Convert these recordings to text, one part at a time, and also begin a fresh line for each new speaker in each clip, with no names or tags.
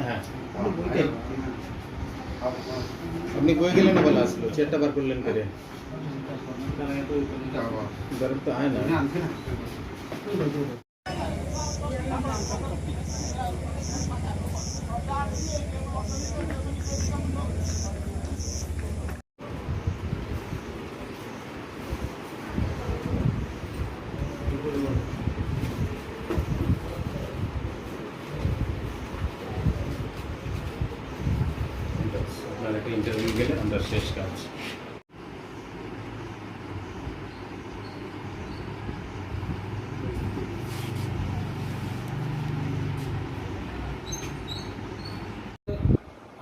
হ্যাঁ আপনি বই গেলেন আপনি বই গেলেন না বলা আসলো চেয়ারটা বার করলেন করে গরম তো হয় না আপনার একটা ইন্টারভিউ গেলে আমরা শেষ কাজ।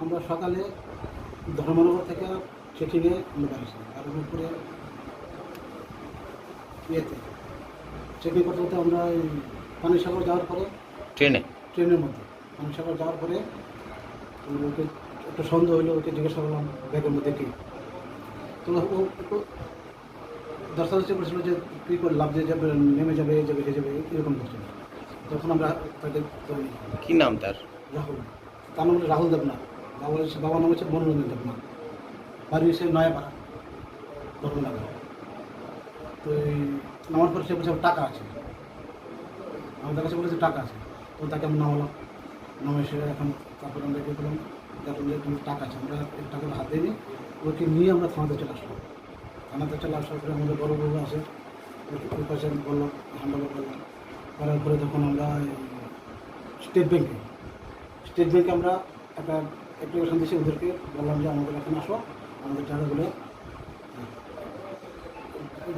আমরা সকালে ধর্মনগর থেকে ট্রেকিংয়ে আমরা বেরিয়েছি আর উপরে ইয়েতে ট্রেকিং করতে করতে আমরা এই পানিসাগর যাওয়ার পরে
ট্রেনে
ট্রেনের মধ্যে। পানিসাগর যাওয়ার পরে আমরা ওকে একটু সন্দেহ হইল ওকে জিজ্ঞাসা করলাম ব্যাগের মধ্যে কি? তো ও একটু দর্শাদর্শি করেছিল যে কী করে লাভ যে যাবে নেমে যাবে এ যাবে সে যাবে এরকম করছিল তখন আমরা তাকে।
কি নাম তার?
রাহুল। তার নাম রাহুল বাবা হচ্ছে বাবার নাম হচ্ছে মনোরঞ্জন দেবনাথ। বাড়ি হচ্ছে নয়াপাড়া ধর্মনগর। তো এই নামার পর সে বলছে টাকা আছে। আমাদের কাছে বলেছে টাকা আছে। তো তাকে আমি নামালাম। নামে সে এখন তারপরে আমরা কী করলাম? তারপরে তুমি টাকা আছে। আমরা টাকাটা হাতে নিই, ওকে নিয়ে আমরা থানাতে চলে আসলাম থানাতে চলে আসার পরে আমাদের বড় বউ আছে ওর- কাছে আমি বললাম হ্যান্ডওভার করলাম করার পরে তখন আমরা স্টেট ব্যাংকে স্টেট ব্যাংকে আমরা একটা অ্যাপ্লিকেশন দিয়েছি ওদেরকে, বললাম যে আমাদের এখানে আসো, আমাদের টাকাগুলো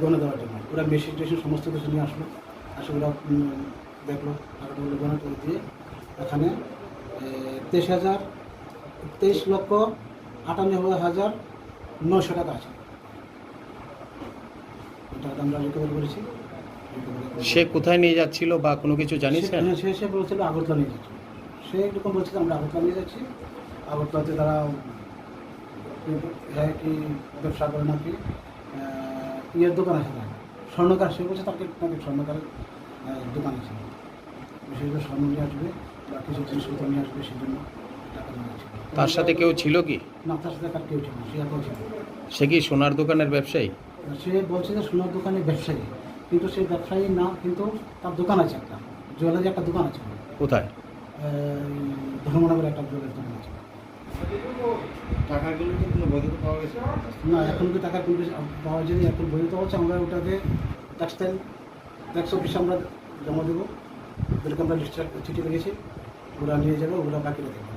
গণে দেওয়ার জন্য। ওরা মেশিন টেশিন সমস্ত কিছু নিয়ে আসলো, আসে ওরা দেখল টাকাগুলো গণে করে দিয়ে, এখানে তেইশ হাজার তেইশ লক্ষ আটানব্বই হাজার নশো টাকা আছে। টাকাটা আমরা রিকভার করেছি।
সে কোথায় নিয়ে যাচ্ছিল বা কোনো কিছু জানিয়েছেন?
সে- সে বলছিল আগরতলা নিয়ে যাচ্ছিল সে এরকম বলছিল আমরা আগরতলা নিয়ে যাচ্ছি। আগরতলাতে তারা কি ব্যবসা করে নাকি ইয়ের দোকান আছে না স্বর্ণকার সে বলছে তাকে নাকি স্বর্ণকারের দোকান আছে। বিশেষ করে স্বর্ণ নিয়ে আসবে বা কিছু জিনিসপত্র নিয়ে আসবে সেই জন্য টাকা নিয়েছে
তার সাথে কেউ ছিল কি?
না তার সাথে তার কেউ ছিল না, সে একাও ছিল।
সে কি সোনার দোকানের ব্যবসায়ী?
সে বলছে যে সোনার দোকানে ব্যবসায়ী কিন্তু সেই ব্যবসায়ী না কিন্তু তার দোকান আছে একটা জুয়েলারি একটা দোকান আছে।
কোথায়?
ধর্মনগরে একটা জলের দোকান আছে।
টাকাগুলো কি কোনো বৈধতা পাওয়া গেছে?
না এখন কি টাকা পুলিশ পাওয়া যদি এখন বৈধ হচ্ছে আমরা ওটাকে টেক্সটাইল ট্যাক্স অফিসে আমরা জমা দেবো। ওদেরকে আমরা লিস্ট চিঠি লিখেছি ওরা নিয়ে যাবে ওরা বাকিরা দেবে।